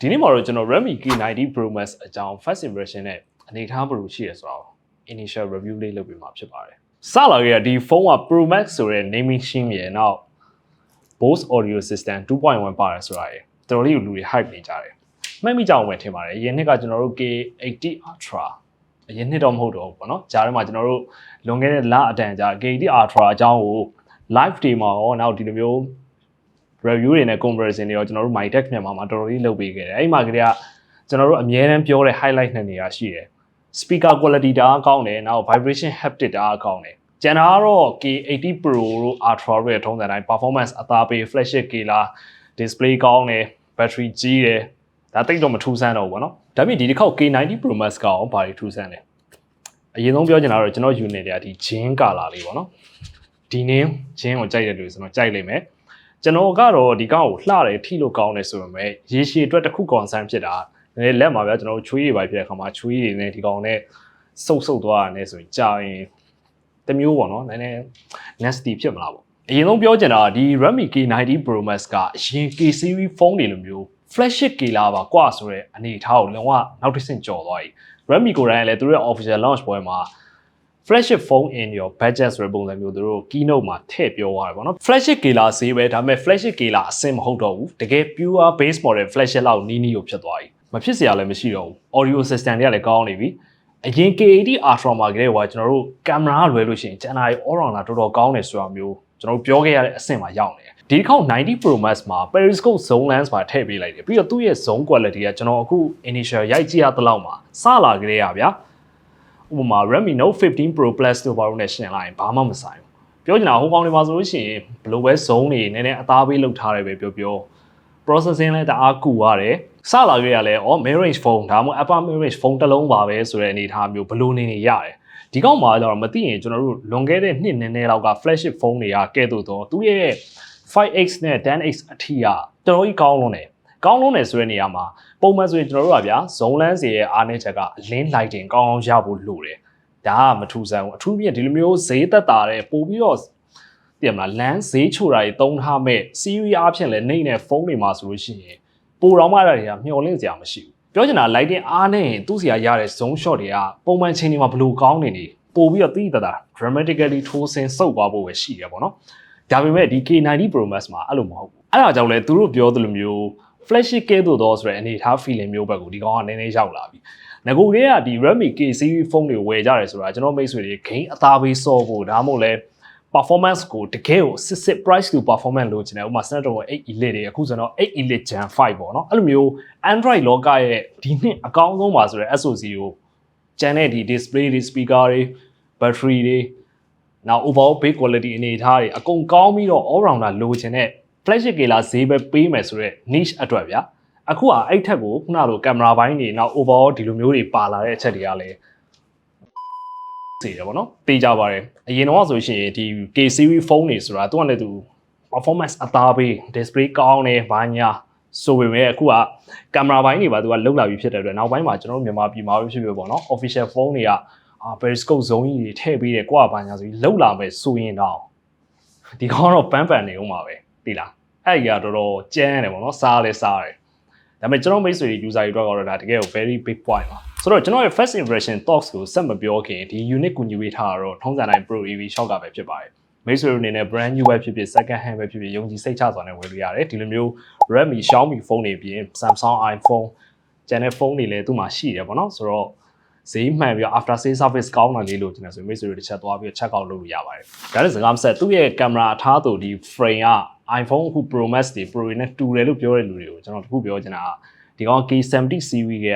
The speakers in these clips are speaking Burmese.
ဒီနေ့မှာတော့ကျွန်တော် Redmi K90 Pro Max အကြောင်း first impression နဲ့အနေအထားဘယ်လိုရှိရဆိုတော့ initial review လေးလုပ်ပေးမှာဖြစ်ပါတယ်စလာခဲ့တဲ့ဒီဖုန်းက Pro Max ဆိုတဲ့ naming scheme ရဲ့နောက် Bose Audio System 2.1ပါတယ်ဆိုတာရယ်တော်တော်လေးကိုလူတွေ hype နေကြတယ်မှတ်မိကြအောင်ပဲထင်ပါတယ်အရင်နှစ်ကကျွန်တော်တို့ K80 Ultra အရင်နှစ်တော့မဟုတ်တော့ဘူးပေါ့နော်ဂျားထဲမှာကျွန်တော်တို့လွန်ခဲ့တဲ့လအတန်ကြာ K80 Ultra အကြောင်းကို live တွေမှာရောနောက်ဒီလိုမျိုး review တွေနဲ့ comparison တွေရောကျွန်တော်တို့ MyTech မြန်မာမှာတော်တော်လေးလုပ်ပေးခဲ့တယ်အဲ့ဒီမှာကလေးကကျွန်တော်တို့အများအားပြောတဲ့ highlight နှစ်နေရာရှိတယ် speaker quality တအားကောင်းတယ်နောက် vibration haptic တအားကောင်းတယ်ကျန်တာကတော့ K80 Pro တို့ Ultra တို့ရဲ့ထုံးစံတိုင်း performance အသားပေး flagship ကေလာ display ကောင်းတယ် battery ကြီးတယ်ဒါတိတ်တော့မထူးဆန်းတော့ဘူးပေါ့နော်ဒါပေမဲ့ဒီတစ်ခေါက် K90 Pro Max ကအောင်ဘာတွေထူးဆန်းလဲအရင်ဆုံးပြောချင်တာကတော့ကျွန်တော် unit တွေကဒီ jean color လေးပေါ့နော်ဒီနင်း jean ကိုကြိုက်တဲ့လူဆိုတော့ကြိုက်လိမ့်မယ် ကျွန်တော်ကတော့ဒီကောင်ကိုလှတယ်ထိလို့ကောင်းတယ်ဆိုပေမဲ့ရေရှည်အတွက်တစ်ခု concern ဖြစ်တာနည်းလက်မှာဗျာကျွန်တော်ချွေးရည်ပါဖြစ်တဲ့အခါမှာချွေးရည်နဲ့ဒီကောင်နဲ့စုပ်စုပ်သွားရတယ်ဆိုရင်ကြာရင်တမျိုးပေါ့နော်နည်းနည်း nasty ဖြစ်မလားပေါ့အရင်ဆုံးပြောချင်တာကဒီ Redmi K90 Pro Max ကအရင် K series ဖုန်းတွေလိုမျိုး flagship ကေလာပါကွာဆိုတဲ့အနေအထားကိုလုံးဝနောက်တစ်ဆင့်ကျော်သွားပြီ Redmi ကိုယ်တိုင်ကလည်းသူတို့ရဲ့ official launch ပွဲမှာ flagship phone in your budget ဆိုတဲ့ပုံစံမျိုးသူတို့ keynote မှာထည့်ပြောသွားတယ်ပေါ့နော် flagship ကေလာဈေးပဲဒါပေမဲ့ flagship ကေလာအဆင့်မဟုတ်တော့ဘူးတကယ် pure base model flagship လောက်နီးနီးကိုဖြစ်သွားပြီမဖြစ်စရာလည်းမရှိတော့ဘူး audio system တွေကလည်းကောင်းနေပြီအရင် K80 Ultra မှာကလေးကကျွန်တော်တို့ကင်မရာလွယ်လို့ရှိရင်ကျန်တာတွေ all rounder တော်တော်ကောင်းတယ်ဆိုတာမျိုးကျွန်တော်ပြောခဲ့ရတဲ့အဆင့်မှာရောက်နေတယ်ဒီတစ်ခေါက်90 Pro Max မှာ periscope zone lens ပါထည့်ပေးလိုက်တယ်ပြီးတော့သူ့ရဲ့ zone quality ကကျွန်တော်အခု initial ရိုက်ကြည့်ရတဲ့လောက်မှာစလာကလေးရဗျာ ဥပမာ Redmi Note 15 Pro Plus တို့ဘာလို့နဲ့ရှင်းလိုက်ရင်ဘာမှမဆိုင်ဘူးပြောချင်တာဟိုကောင်တွေမှာဆိုလို့ရှိရင်ဘယ်လိုပဲ zone တွေနည်းနည်းအသားပေးလောက်ထားတယ်ပဲပြောပြော processing လည်းတအားကူရတယ်စလာခဲ့ရလဲဩ mid range phone ဒါမှမဟုတ် upper mid range phone တစ်လုံးပါပဲဆိုတဲ့အနေအထားမျိုးဘလို့နေနေရတယ်ဒီကောက်မှာကျတော့မသိရင်ကျွန်တော်တို့လွန်ခဲ့တဲ့နှစ်နည်းနည်းလောက်က flagship phone တွေကကဲ့သို့တော့သူရဲ့ 5x နဲ့ 10x အထိကတော်တော်ကြီးကောင်းလွန်းတယ် ကောင်းလွန်းတယ်ဆိုတဲ့နေရာမှာပုံမှန်ဆိုရင်ကျွန်တော်တို့ကဗျာ zone lens ရဲ့အားနည်းချက်ကအလင်း lighting ကောင်းအောင်ရဖို့လိုတယ်ဒါကမထူဆန်းဘူးအထူးဖြင့်ဒီလိုမျိုးဈေးသက်တာတဲ့ပို့ပြီးတော့ပြင်မလားလမ်းဈေးချိုတာတွေတုံးထားမဲ့ series အဖြစ်လည်းနေနဲ့ဖုန်းတွေမှာဆိုလို့ရှိရင်ပိုတော့မှတာတွေကမျောလင့်စရာမရှိဘူးပြောချင်တာ lighting အားနဲ့ရင်သူ့စီကရတဲ့ zone shot တွေကပုံမှန်ချိန်တွေမှာဘလို့ကောင်းနေနေပို့ပြီးတော့တိတိတတာ dramatically ထိုးဆင်းစုပ်သွားဖို့ပဲရှိတယ်ပေါ့နော်ဒါပေမဲ့ဒီ K90 Pro Max မှာအဲ့လိုမဟုတ်ဘူးအဲ့ဒါကြောင့်လဲသူတို့ပြောသလိုမျိုး flagship ကဲသို့တော့ဆိုတဲ့အနေထား feeling မျိုးဘက်ကိုဒီကောင်ကနည်းနည်းရောက်လာပြီငကိုတွေကဒီ Redmi K series ဖုန်းတွေဝယ်ကြတယ်ဆိုတာကျွန်တော်မိတ်ဆွေတွေ gain အသားပေးစော့ဖို့ဒါမှမဟုတ်လဲ performance ကိုတကယ်ကိုစစ်စစ် price to performance လို့ချင်တယ်ဥပမာ Snapdragon 8 Elite တွေအခုဆိုတော့8 Elite Gen 5ပေါ့နော်အဲ့လိုမျိုး Android လောကရဲ့ဒီနှစ်အကောင်းဆုံးပါဆိုတဲ့ SoC ကိုကျန်တဲ့ဒီ display တွေ speaker တွေ battery တွေနောက် overall build quality အနေအထားတွေအကုန်ကောင်းပြီးတော့ all rounder လိုချင်တဲ့ flagship ကေလာဈေးပဲပေးမယ်ဆိုတော့ niche အတွက်ဗျာအခုကအဲ့ထက်ကိုခုနလိုကင်မရာပိုင်းတွေနောက် overall ဒီလိုမျိုးတွေပါလာတဲ့အချက်တွေကလည်းစီတယ်ဗောနော်တေးကြပါတယ်အရင်တော့ဆိုရှင်ဒီ K series ဖုန်းတွေဆိုတာသူကလည်းသူ performance အသားပေး display ကောင်းတယ်ဘာညာဆိုပေမဲ့အခုကကင်မရာပိုင်းတွေပါသူကလောက်လာပြီးဖြစ်တဲ့အတွက်နောက်ပိုင်းမှာကျွန်တော်တို့မြန်မာပြည်မှာပဲဖြစ်ဖြစ်ပေါ့နော် official phone တွေကအာ periscope zone ကြီးတွေထည့်ပေးတယ်ကွာဘာညာဆိုပြီးလောက်လာမယ်ဆိုရင်တော့ဒီကောင်တော့ပန်းပန်နေဦးမှာပဲသိလား အဲ့ကြီးကတော်တော်ကျန်းတယ်ပေါ့နော်စားလဲစားတယ်ဒါပေမဲ့ကျွန်တော်မိတ်ဆွေတွေ user တွေအတွက်ကတော့ဒါတကယ်ကို very big point ပါဆိုတော့ကျွန်တော်ရဲ့ first impression thoughts ကိုဆက်မပြောခင်ဒီ unit ကူညီပေးထားတာတော့ထုံးစံတိုင်း Pro EV shop ကပဲဖြစ်ပါတယ်မိတ်ဆွေတို့အနေနဲ့ brand new ပဲဖြစ်ဖြစ် second hand ပဲဖြစ်ဖြစ်ယုံကြည်စိတ်ချစွာနဲ့ဝယ်လို့ရတယ်ဒီလိုမျိုး Redmi Xiaomi ဖုန်းတွေပြင် Samsung iPhone ကျန်တဲ့ဖုန်းတွေလည်းသူ့မှာရှိတယ်ပေါ့နော်ဆိုတော့ ဈေးမှန်ပြီးတော့ after sale service ကောင်းတာလေးလို့ကျွန်တော်ဆိုမိတ်ဆွေတို့တစ်ချက်သွားပြီး check out လုပ်လို့ရပါတယ်ဒါနဲ့စကားမဆက်သူ့ရဲ့ကင်မရာအထားသူဒီ frame က iPhone အခု Pro Max တွေ Pro တွေနဲ့တူတယ်လို့ပြောတဲ့လူတွေကိုကျွန်တော်တခုပြောချင်တာကဒီကောင် K70 series က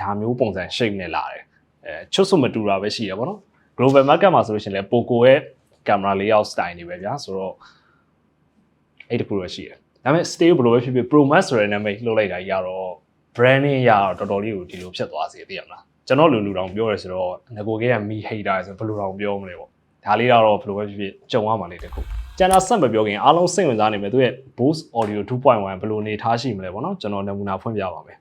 ဒါမျိုးပုံစံ shape နဲ့လာတယ်အဲချွတ်စွမတူတာပဲရှိရပါတော့ global market မှာဆိုလို့ရှိရင်လည်း Poco ရဲ့ကင်မရာ layout style တွေပဲဗျာဆိုတော့အဲ့တခုတော့ရှိတယ်ဒါပေမဲ့ stay ဘယ်လိုပဲဖြစ်ဖြစ် Pro Max ဆိုတဲ့နာမည်လှုပ်လိုက်တာကြီးကတော့ branding ရတော့တော်တော်လေးကိုဒီလိုဖြစ်သွားစေသိရမလား ကျွန်တော်လူလူတောင်ပြောရဲဆိုတော့ငကိုကဲကမီ hater ဆိုဘယ်လိုတောင်ပြောမလဲပေါ့ဒါလေးတော့ဘယ်လိုပဲဖြစ်ဖြစ်ကြုံရမှာလေးတခုကျန်တာဆက်မပြောခင်အားလုံးစိတ်ဝင်စားနေမယ်သူရဲ့ Bose Audio 2.1ဘယ်လိုနေထားရှိမလဲပေါ့နော်ကျွန်တော်နမူနာဖွင့်ပြပါမယ်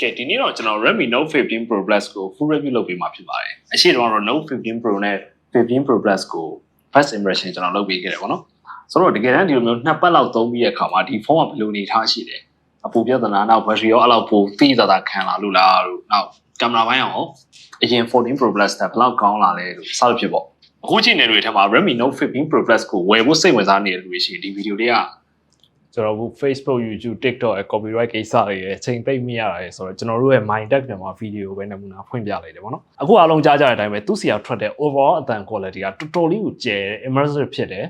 ကဲကဲဒီနေ့တော့ကျွန်တော် Redmi Note 15 Pro Plus ကို full review လုပ်ပေးမှာဖြစ်ပါတယ်အရှိတုန်းကတော့ Note 15 Pro နဲ့15 Pro Plus ကို first impression ကျွန်တော်လုပ်ပေးခဲ့တယ်ပေါ့နော်ဆိုတော့တကယ်တမ်းဒီလိုမျိုးနှစ်ပတ်လောက်သုံးပြီးတဲ့အခါမှာဒီဖုန်းကဘယ်လိုအနေထားရှိလဲအပူပြဿနာနောက် battery ရောအဲ့လောက်ပိုသိသာသာခံလာလို့လားလို့နောက်ကင်မရာပိုင်းရောအရင်14 Pro Plus တက်ဘယ်လောက်ကောင်းလာလဲလို့စသဖြင့်ပေါ့အခုချိန်နေတွေထဲမှာ Redmi Note 15 Pro Plus ကိုဝယ်ဖို့စိတ်ဝင်စားနေတဲ့လူတွေရှိရင်ဒီဗီဒီယိုလေးက ကျွန်တော်တို့ Facebook YouTube TikTok ရဲ့ copyright ကိစ္စတွေရဲ့အချိန်သိမ့်မိရတာရယ်ဆိုတော့ကျွန်တော်တို့ရဲ့ mind tag ပြန်မှာဗီဒီယိုပဲနမူနာဖွင့်ပြလိုက်တယ်ပေါ့နော်အခုအားလုံးကြားကြတဲ့အတိုင်းပဲသူစီကထွက်တဲ့ overall အတန် quality ကတော်တော်လေးကိုကျယ်တယ် immersive ဖြစ်တယ်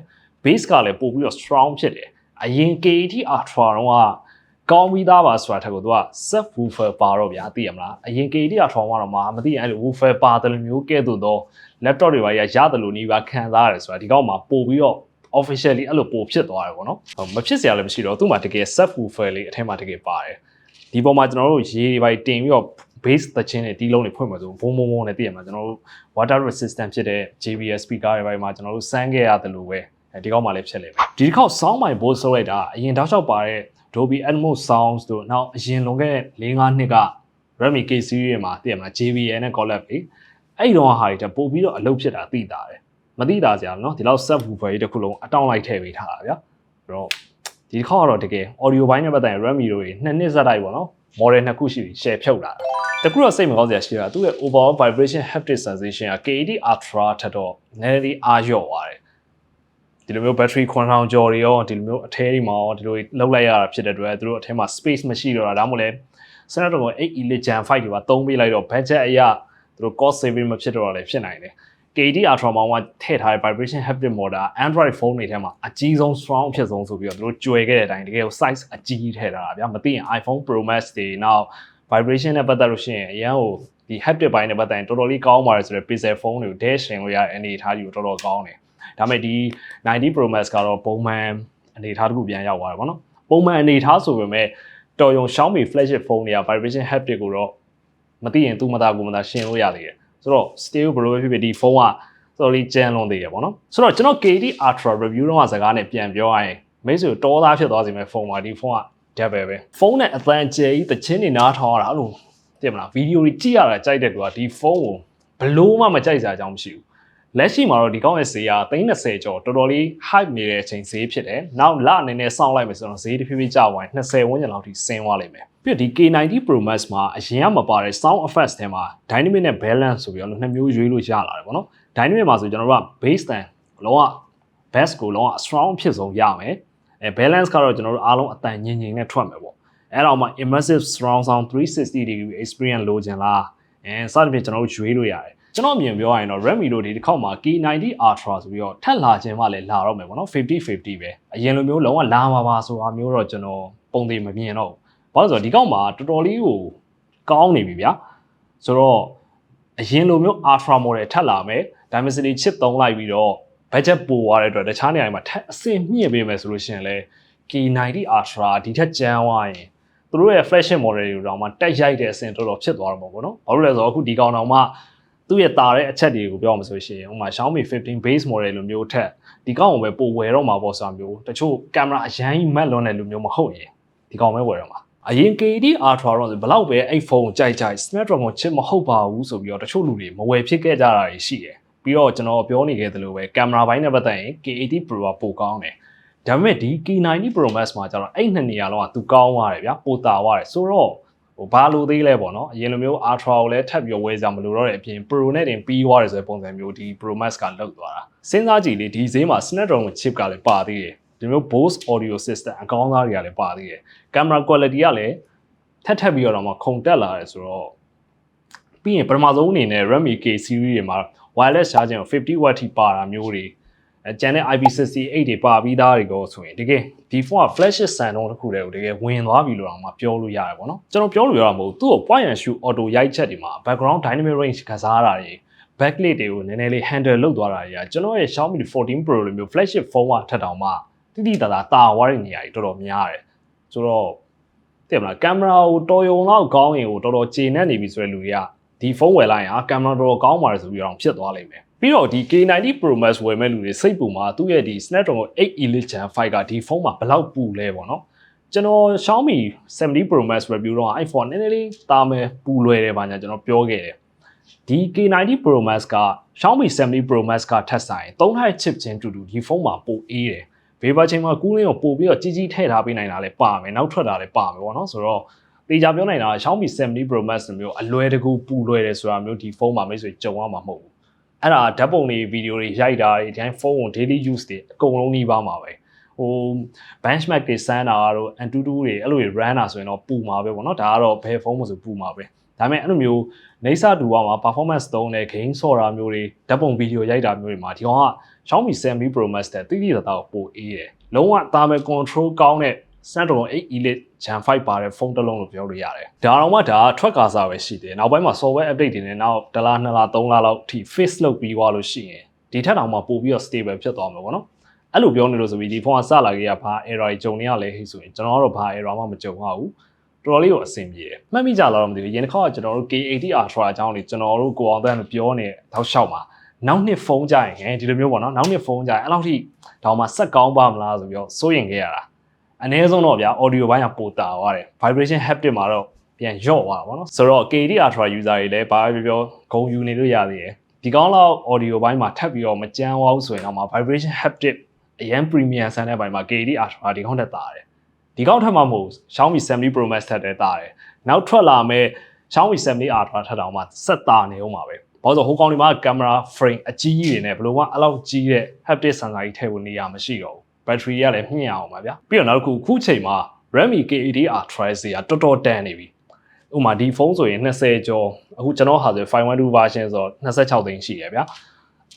base ကလည်းပို့ပြီးတော့ strong ဖြစ်တယ်အရင် KT Ultra တော့ကကောင်းပြီးသားပါဆိုတာထက်ကိုသူက sub woofer ပါတော့ဗျာသိရမလားအရင် KT Ultra ကတော့မှမသိရင်အဲ့လို woofer ပါတယ်လို့မျိုးကဲ့သို့သော laptop တွေပါရရတယ်လို့နေပါခံစားရတယ်ဆိုတာဒီကောက်မှာပို့ပြီးတော့ officially အဲ့လိုပို့ဖြစ်သွားတယ်ပေါ့နော်မဖြစ်စရာလည်းမရှိတော့သူ့မှာတကယ် sub woofer လေးအထက်မှာတကယ်ပါတယ်ဒီပေါ်မှာကျွန်တော်တို့ရေတွေပါတင်ပြီးတော့ base သချင်းတွေတီးလုံးတွေဖွင့်မှာဆိုဘုံဘုံဘုံနဲ့သိရမှာကျွန်တော်တို့ water resistant ဖြစ်တဲ့ JBL speaker တွေပိုင်းမှာကျွန်တော်တို့စမ်းခဲ့ရတယ်လို့ပဲဒီကောက်မှာလည်းဖြစ်လိမ့်မယ်ဒီတစ်ခေါက် sound my voice ဆိုလိုက်တာအရင်တောက်လျှောက်ပါတဲ့ Dolby Atmos sounds တို့နောက်အရင်လွန်ခဲ့တဲ့၄-၅နှစ်က Redmi K series မှာသိရမလား JBL နဲ့ collab လေအဲ့တော့ဟာတွေတပို့ပြီးတော့အလုပ်ဖြစ်တာသိတာတယ် မသိတာကြနော်ဒီလောက် subwoofer ကြီးတစ်ခုလုံးအတောင့်လိုက်ထည့်ပေးထားတာဗျာအဲ့တော့ဒီတစ်ခေါက်ကတော့တကယ် audio ဘိုင်းနဲ့ပတ်သက်ရင် Redmi တို့တွေနှစ်နှစ်ဇက်တိုက်ပေါ့နော် model နှစ်ခုရှိပြီး share ဖြုတ်လာတာတကူတော့စိတ်မကောင်းစရာရှိတာသူ့ရဲ့ overall vibration haptic sensation က KD Ultra ထက်တော့နည်းနည်းအားလျော့သွားတယ်ဒီလိုမျိုး battery 9000ကျော်တွေရောဒီလိုမျိုးအထဲတွေမှာရောဒီလိုလောက်လိုက်ရတာဖြစ်တဲ့အတွက်သူတို့အထဲမှာ space မရှိတော့တာဒါမှမဟုတ်လဲ Snapdragon 8 Elite Gen 5တွေပါသုံးပေးလိုက်တော့ budget အရသူတို့ cost saving မဖြစ်တော့တာလည်းဖြစ်နိုင်တယ် KD Ultra မောင်ကထည့်ထားတဲ့ vibration haptic motor Android phone တွေထဲမှာအကြီးဆုံး strong အဖြစ်ဆုံးဆိုပြီးတော့သူတို့ကြွယ်ခဲ့တဲ့အတိုင်းတကယ်ကို size အကြီးထည့်ထားတာဗျာမသိရင် iPhone Pro Max တွေနောက် vibration နဲ့ပတ်သက်လို့ရှိရင်အရန်ဟိုဒီ haptic ဘိုင်းနဲ့ပတ်သက်ရင်တော်တော်လေးကောင်းပါတယ်ဆိုတော့ Pixel phone တွေကို dash ရှင်လို့ရတဲ့အနေအထားကြီးကိုတော်တော်ကောင်းတယ်ဒါပေမဲ့ဒီ90 Pro Max ကတော့ပုံမှန်အနေအထားတစ်ခုပြန်ရောက်သွားတယ်ဗောနော်ပုံမှန်အနေအထားဆိုပေမဲ့တော်ရုံ Xiaomi flagship phone တွေက vibration haptic ကိုတော့မသိရင်သူ့မသားကိုမသားရှင်းလို့ရသေးတယ် ဆိုတော့ still ဘယ်လိုပဲဖြစ်ဖြစ်ဒီဖုန်းကတော်လေးကြမ်းလွန်သေးတယ်ပေါ့နော်ဆိုတော့ကျွန်တော် KD Ultra review တော့စကားနဲ့ပြန်ပြောရရင်မိတ်ဆွေတောသားဖြစ်သွားစီမဲ့ဖုန်းပါဒီဖုန်းက double ပဲဖုန်းနဲ့အသံကျဲကြီးတချင်းနေနားထောင်ရတာအဲ့လိုသိမလားဗီဒီယိုတွေကြည့်ရတာကြိုက်တဲ့သူကဒီဖုန်းကိုဘလို့မှမကြိုက်စရာအကြောင်းမရှိဘူး လက်ရှိမှာတော့ဒီကောင်းရဲ့ဈေးက30ကျော်တော်တော်လေး hype နေတဲ့အချိန်ဈေးဖြစ်တယ်။နောက်လအနေနဲ့စောင့်လိုက်မယ်ဆိုတော့ဈေးတစ်ဖြည်းဖြည်းကျသွားရင်20ဝန်းကျင်လောက်ထိဆင်းသွားလိမ့်မယ်။ပြီးတော့ဒီ K90 Pro Max မှာအရင်ကမပါတဲ့ sound effects ထဲမှာ dynamic နဲ့ balance ဆိုပြီးတော့နှစ်မျိုးရွေးလို့ရလာတယ်ပေါ့နော်။ dynamic မှာဆိုကျွန်တော်တို့က bass တန်လုံးဝ bass ကိုလုံးဝ strong ဖြစ်ဆုံးရမယ်။အဲ balance ကတော့ကျွန်တော်တို့အားလုံးအတန်ညင်ညင်နဲ့ထွက်မယ်ပေါ့။အဲတော့မှ immersive surround sound 360 degree experience လိုချင်လား။အဲစသဖြင့်ကျွန်တော်တို့ရွေးလို့ရတယ်။ ကျွန်တော်အမြင်ပြောရရင်တော့ Redmi တို့ဒီတစ်ခေါက်မှာ K90 Ultra ဆိုပြီးတော့ထပ်လာခြင်းမှလည်းလာတော့မယ်ပေါ့နော်50 50ပဲအရင်လိုမျိုးလုံးဝလာမှာပါဆိုတာမျိုးတော့ကျွန်တော်ပုံသေးမမြင်တော့ဘူးဘာလို့ဆိုတော့ဒီကောက်မှာတော်တော်လေးကိုကောင်းနေပြီဗျာဆိုတော့အရင်လိုမျိုး Ultra model ထပ်လာမယ် Dimensity chip သုံးလိုက်ပြီးတော့ budget ပိုသွားတဲ့အတွက်တခြားနေရာတွေမှာထပ်အဆင့်မြင့်ပေးမယ်ဆိုလို့ရှိရင်လည်း K90 Ultra ဒီထက်ကျန်းသွားရင်သူတို့ရဲ့ flagship model တွေတော့မှတက်ရိုက်တဲ့အဆင့်တော်တော်ဖြစ်သွားတော့မှာပေါ့နော်ဘာလို့လဲဆိုတော့အခုဒီကောင်တော်မှ သူ့ရဲ့တာတဲ့အချက်တွေကိုပြောမှာဆိုရှင်ဥပမာ Xiaomi 15 base model လိုမျိုးထက်ဒီကောင်ကိုပဲပိုဝယ်တော့မှာပေါ့ဆိုတာမျိုးတချို့ကင်မရာအရင်ကြီးမက်လွန်တဲ့လူမျိုးမဟုတ်ရင်ဒီကောင်ပဲဝယ်တော့မှာအရင် KD Ultra တော့ဘလောက်ပဲအဲ့ဖုန်းကြိုက်ကြိုက် Snapdragon chip မဟုတ်ပါဘူးဆိုပြီးတော့တချို့လူတွေမဝယ်ဖြစ်ခဲ့ကြတာရှိတယ်ပြီးတော့ကျွန်တော်ပြောနေခဲ့သလိုပဲကင်မရာဘိုင်းနဲ့ပတ်သက်ရင် K80 Pro ကပိုကောင်းတယ်ဒါပေမဲ့ဒီ K90 Pro Max မှာကျတော့အဲ့နှစ်နေရာလုံးကသူကောင်းသွားတယ်ဗျာပိုတာသွားတယ်ဆိုတော့ ဟိုဘာလို့သေးလဲပေါ့နော်အရင်လိုမျိုး Ultra ကိုလည်းထပ်ပြီးဝယ်ကြမလို့တော့တဲ့အပြင် Pro နဲ့တင်ပြီးသွားတယ်ဆိုတဲ့ပုံစံမျိုးဒီ Pro Max ကလောက်သွားတာစဉ်းစားကြည့်လေဒီဈေးမှာ Snapdragon chip ကလည်းပါသေးတယ်ဒီမျိုး Bose audio system အကောင်းသားတွေကလည်းပါသေးတယ် camera quality ကလည်းထပ်ထပ်ပြီးတော့မှခုန်တက်လာတယ်ဆိုတော့ပြီးရင်ပထမဆုံးအနေနဲ့ Redmi K series တွေမှာ wireless charging ကို 50 watt ထိပါတာမျိုးတွေ အဲကျန်တဲ့ IP68 တွေပါပြီးသားတွေကိုဆိုရင်တကယ်ဒီဖုန်းက flash ဆန်တော့တစ်ခုတည်းကိုတကယ်ဝင်သွားပြီလို့တော့မှပြောလို့ရတယ်ပေါ့နော်ကျွန်တော်ပြောလို့ရတာမဟုတ်သူ့ကို point and shoot auto ရိုက်ချက်တွေမှာ background dynamic range ကစားတာတွေ backlit တွေကိုနည်းနည်းလေး handle လုပ်သွားတာတွေကကျွန်တော်ရဲ့ Xiaomi 14 Pro လိုမျိုး flagship ဖုန်းကထက်တောင်မှတိတိတသာတာဝါတဲ့နေရာကြီးတော်တော်များတယ်ဆိုတော့သိမလားကင်မရာကိုတော်ရုံလောက်ကောင်းရင်ကိုတော်တော်ကျေနပ်နေပြီဆိုတဲ့လူတွေကဒီဖုန်းဝယ်လိုက်ရင်ဟာကင်မရာတော်တော်ကောင်းပါတယ်ဆိုပြီးတော့ဖြစ်သွားလိမ့်မယ် ပြီးတော့ဒီ K90 Pro Max ဝယ်မဲ့လူတွေစိတ်ပူမှာသူ့ရဲ့ဒီ Snapdragon 8 Elite Gen 5ကဒီဖုန်းမှာဘယ်လောက်ပူလဲပေါ့နော်ကျွန်တော် Xiaomi 70 Pro Max review တော့ iPhone နည်းနည်းလေးတာမယ်ပူလွယ်တယ်ပါညာကျွန်တော်ပြောခဲ့တယ်ဒီ K90 Pro Max က Xiaomi 70 Pro Max ကထပ်ဆိုင်3 type chip ချင်းတူတူဒီဖုန်းမှာပိုအေးတယ်ဘေးပါချိန်မှာကူးလင်းကိုပို့ပြီးတော့ကြီးကြီးထည့်ထားပေးနိုင်တာလည်းပါမယ်နောက်ထွက်တာလည်းပါမယ်ပေါ့နော်ဆိုတော့တေချာပြောနိုင်တာက Xiaomi 70 Pro Max မျိုးအလွယ်တကူပူလွယ်တယ်ဆိုတာမျိုးဒီဖုန်းမှာမိတ်ဆွေကြုံရမှာမဟုတ်ဘူး အဲ့ဒါဓာတ်ပုံတွေဗီဒီယိုတွေရိုက်တာတွေဒီတိုင်းဖုန်းကို daily use တွေအကုန်လုံးနှီးပါမှာပဲဟို benchmark တွေစမ်းတာကတော့ Antutu တွေအဲ့လိုတွေ run တာဆိုရင်တော့ပူမှာပဲပေါ့နော်ဒါကတော့ဘယ်ဖုန်းမှဆိုပူမှာပဲဒါပေမဲ့အဲ့လိုမျိုးနေစာတူပါမှာ performance သုံးတဲ့ game ဆော့တာမျိုးတွေဓာတ်ပုံဗီဒီယိုရိုက်တာမျိုးတွေမှာဒီကောင်က Xiaomi 70 Pro Max တဲ့တိတိကျကျပိုအေးတယ်လုံးဝတာမယ် control ကောင်းတဲ့ Snapdragon 8 Elite Gen 5ပါတဲ့ဖုန်းတစ်လုံးလို့ပြောလို့ရတယ်ဒါတော့မှဒါထွက်ကားစားပဲရှိတယ်နောက်ပိုင်းမှာ software update တွေနဲ့နောက်တစ်လားနှစ်လားသုံးလားလောက်အထိ fix လုပ်ပြီးသွားလို့ရှိရင်ဒီထက်တောင်မှပိုပြီးတော့ stable ဖြစ်သွားမှာပေါ့နော်အဲ့လိုပြောနေလို့ဆိုပြီးဒီဖုန်းကစလာခဲ့ရဘာ error ကြီးကြုံနေရလဲဟိဆိုရင်ကျွန်တော်ကတော့ဘာ error မှမကြုံရဘူးတော်တော်လေးကိုအဆင်ပြေတယ်မှတ်မိကြလားတော့မသိဘူးရင်တစ်ခါကကျွန်တော်တို့ K80 Ultra အကြောင်းလေးကျွန်တော်တို့ကိုအောင်တဲ့ပြောနေတောက်လျှောက်မှာနောက်နှစ်ဖုန်းကြရင်ဒီလိုမျိုးပေါ့နော်နောက်နှစ်ဖုန်းကြရင်အဲ့လောက်ထိတောင်မှဆက်ကောင်းပါမလားဆိုပြီးတော့စိုးရင်ခဲ့ရတာ အနည်းဆုံးတော့ဗျာ audio ဘိုင်းကပိုတာသွားတယ် vibration haptic မှာတော့ပြန်ညော့သွားတာပေါ့နော်ဆိုတော့ K80 Ultra user တွေလည်းဘာပဲပြောပြောဂုံယူနေလို့ရသေးတယ်ဒီကောင်းလောက် audio ဘိုင်းမှာထပ်ပြီးတော့မကြမ်းသွားဘူးဆိုရင်တော့မှ vibration haptic အရန် premium ဆန်းတဲ့ဘိုင်းမှာ KD Ultra ဒီကောင်းထက်တာတယ်ဒီကောင်းထက်မှမဟုတ် Xiaomi 70 Pro Max ထက်တည်းတာတယ်နောက်ထွက်လာမဲ့ Xiaomi 70 Ultra ထက်တောင်မှဆက်တာနေအောင်ပါပဲဘာလို့ဆိုဟိုကောင်ဒီမှာကင်မရာ frame အကြီးကြီးတွေနဲ့ဘယ်လိုမှအဲ့လောက်ကြီးတဲ့ haptic sensor ကြီးထည့်ဖို့နေရမရှိတော့ဘူး battery ကလည်းမြင့်အောင်ပါဗျာပြီးတော့နောက်တစ်ခုခုချိန်မှာ Redmi K80 Ultra စီကတော်တော်တန်နေပြီဥပမာဒီဖုန်းဆိုရင်20ကျော်အခုကျွန်တော်ဟာဆို512 version ဆိုတော့26သိန်းရှိရဗျာ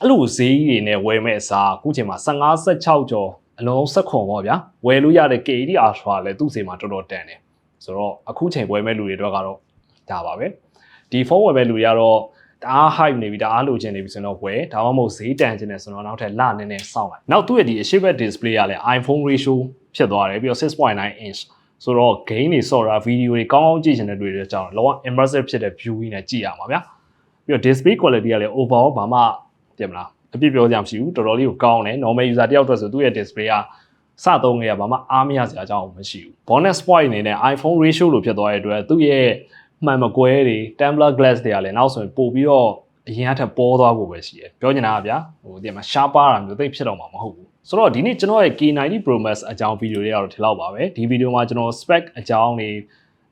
အဲ့လိုဈေးကြီးတွေနဲ့ဝယ်မဲ့အစားအခုချိန်မှာ15 16ကျော်အလုံးဆက်ခွန်ပေါ့ဗျာဝယ်လို့ရတဲ့ KD Ultra လည်းသူ့စီမှာတော်တော်တန်တယ်ဆိုတော့အခုချိန်ဝယ်မဲ့လူတွေအတွက်ကတော့ဒါပါပဲဒီဖုန်းဝယ်မဲ့လူတွေကတော့ တအား hype နေပြီတအားလိုချင်နေပြီဆိုတော့ဝယ်ဒါမှမဟုတ်ဈေးတန်ချင်တယ်ဆိုတော့နောက်ထပ်လနည်းနည်းစောင့်လိုက်နောက်သူ့ရဲ့ဒီအရှိတ် display ကလည်း iPhone ratio ဖြစ်သွားတယ်ပြီးတော့6.9 inch ဆိုတော့ gain တွေဆော့တာဗီဒီယိုတွေကောင်းကောင်းကြည့်ချင်တဲ့တွေတွေကြောင့်လောက immersive ဖြစ်တဲ့ view ကြီးနဲ့ကြည့်ရမှာဗျာပြီးတော့ display quality ကလည်း overall ဘာမှတင်မလားအပြစ်ပြောကြမရှိဘူးတော်တော်လေးကိုကောင်းတယ် normal user တယောက်အတွက်ဆိုသူ့ရဲ့ display ကစသုံးခဲ့ရဘာမှအားမရစရာအကြောင်းမရှိဘူး bonus point အနေနဲ့ iPhone ratio လို့ဖြစ်သွားတဲ့အတွက်သူ့ရဲ့ မှန်မကွဲတွေ Tumbler glass တွေကလည်းနောက်ဆိုရင်ပို့ပြီးတော့အရင်အထက်ပေါ်သွားဖို့ပဲရှိတယ်ပြောချင်တာကဗျာဟိုဒီမှာ sharp ပါတာမျိုးသိပ်ဖြစ်တော့မှာမဟုတ်ဘူးဆိုတော့ဒီနေ့ကျွန်တော်ရဲ့ K90 Pro Max အကြောင်းဗီဒီယိုတွေကတော့ဒီလောက်ပါပဲဒီဗီဒီယိုမှာကျွန်တော် spec အကြောင်းတွေ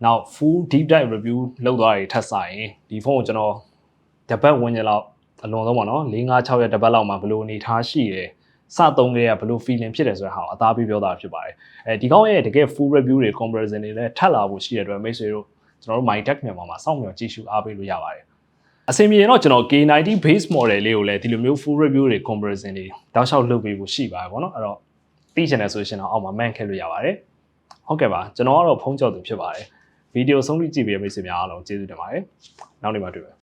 နောက် full deep dive review လုပ်သွားတွေထပ်ဆိုင်ဒီဖုန်းကိုကျွန်တော်တပတ်ဝန်းကျင်လောက်အလွန်ဆုံးပါနော်၄၅6ရက်တပတ်လောက်မှာဘယ်လိုအနေထားရှိတယ်စသုံးခဲ့ရဘယ်လို feeling ဖြစ်တယ်ဆိုတဲ့ဟာကိုအသားပေးပြောတာဖြစ်ပါတယ်အဲဒီကောင်းရဲ့တကယ် full review တွေ comparison တွေလည်းထပ်လာဖို့ရှိတဲ့အတွက်မိတ်ဆွေတို့ ကျွန်တော်တို့ My Tech မြန်မာမှာစောင့်မျှော်ကြည့်ရှုအားပေးလို့ရပါတယ်အစင်ပြေရင်တော့ကျွန်တော် K90 base model လေးကိုလည်းဒီလိုမျိုး full review တွေ comparison တွေတောက်လျှောက်လုပ်ပေးဖို့ရှိပါတယ်ပေါ့နော်အဲ့တော့သိချင်တယ်ဆိုရှင်တော့အောက်မှာ man ခဲ့လို့ရပါတယ်ဟုတ်ကဲ့ပါကျွန်တော်ကတော့ဖုန်းကြော်သူဖြစ်ပါတယ်ဗီဒီယိုဆုံးဖြတ်ကြည့်ပေးမိတ်ဆွေများအားလုံးကျေးဇူးတင်ပါတယ်နောက်နေ့မှတွေ့မယ်